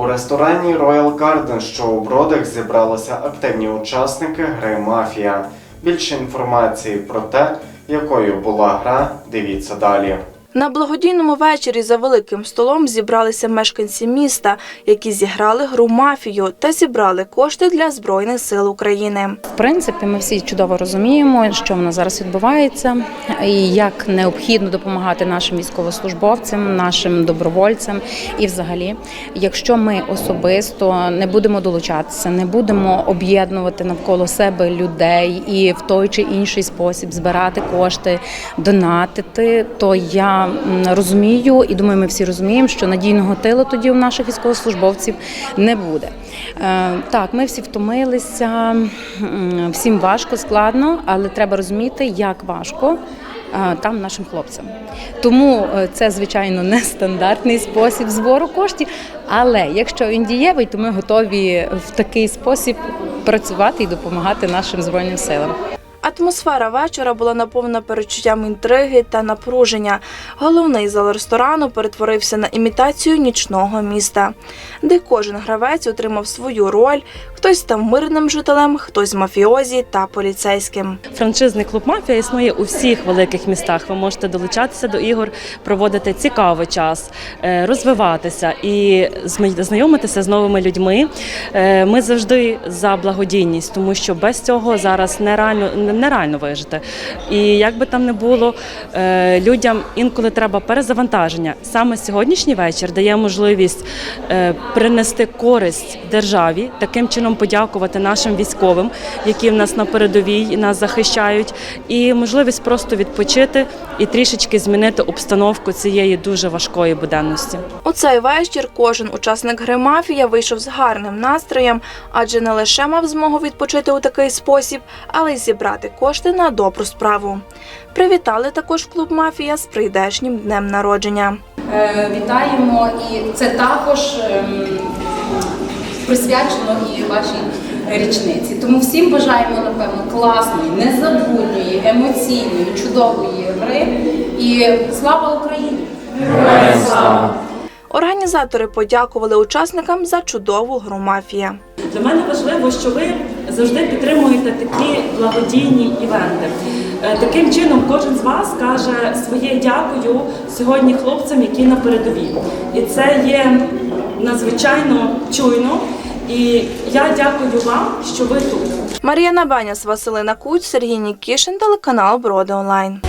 У ресторані Royal Garden, що у Бродах, зібралися активні учасники гри Мафія. Більше інформації про те, якою була гра, дивіться далі. На благодійному вечорі за великим столом зібралися мешканці міста, які зіграли гру мафію та зібрали кошти для збройних сил України. В принципі, ми всі чудово розуміємо, що в нас зараз відбувається, і як необхідно допомагати нашим військовослужбовцям, нашим добровольцям. І, взагалі, якщо ми особисто не будемо долучатися, не будемо об'єднувати навколо себе людей і в той чи інший спосіб збирати кошти, донатити, то я розумію і думаю, ми всі розуміємо, що надійного тилу тоді у наших військовослужбовців не буде. Е, Так, ми всі втомилися, всім важко, складно, але треба розуміти, як важко. е, Там нашим хлопцям. Тому е, це, звичайно, не стандартний спосіб збору коштів. Але якщо він дієвий, то ми готові в такий спосіб працювати і допомагати нашим збройним силам. Атмосфера вечора була наповнена перечуттям інтриги та напруження. Головний зал ресторану перетворився на імітацію нічного міста, де кожен гравець отримав свою роль. Хтось став мирним жителем, хтось мафіозі та поліцейським. Франшизний клуб Мафія існує у всіх великих містах. Ви можете долучатися до ігор, проводити цікавий час, е, розвиватися і зна- знайомитися з новими людьми. Е, Ми завжди за благодійність, тому що без цього зараз нереально нереально вижити. І як би там не було, е, людям інколи треба перезавантаження. Саме сьогоднішній вечір дає можливість принести користь державі, таким чином подякувати нашим військовим, які в нас на передовій нас захищають, і можливість просто відпочити і трішечки змінити обстановку цієї дуже важкої буденності. У цей вечір кожен учасник гри мафія вийшов з гарним настроєм, адже не лише мав змогу відпочити у такий спосіб, але й зібрати кошти на добру справу. Привітали також клуб мафія з прийдешнім днем народження. Е, Вітаємо, і це також ем, присвячено і вашій річниці. Тому всім бажаємо, напевно, класної, незабутньої, емоційної, чудової гри. І слава Україні! Організатори подякували учасникам за чудову гру мафія. Для мене важливо, що ви завжди підтримуєте такі благодійні івенти. Е, Таким чином, кожен з вас каже своє дякую сьогодні хлопцям, які на передовій. І це є надзвичайно чуйно. І я дякую вам, що ви тут. Марія Набаняс, Василина Куть, Сергій Нікішин, телеканал Броди Онлайн.